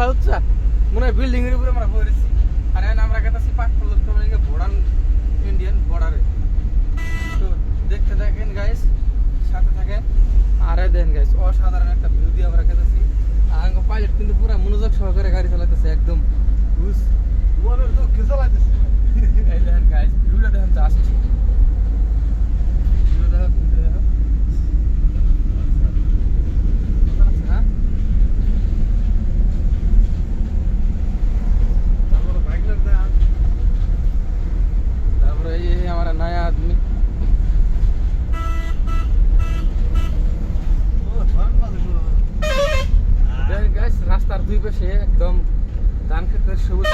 মেলা হচ্ছে। মনে হয় বিল্ডিং এর উপরে আমরা পড়েছি আর এখন আমরা কাছে পাক পল্লত কমিউনিকে ইন্ডিয়ান বর্ডারে তো দেখতে থাকেন গাইস সাথে থাকেন। আরে দেন গাইস অসাধারণ একটা ভিউ দিয়ে আমরা খেতেছি আর পাইলট কিন্তু পুরো মনোযোগ সহকারে গাড়ি চালাতেছে একদম। বনের দক্ষিণ চালাইতেছে পরিবেশে একদম ধান ক্ষেতের সবুজ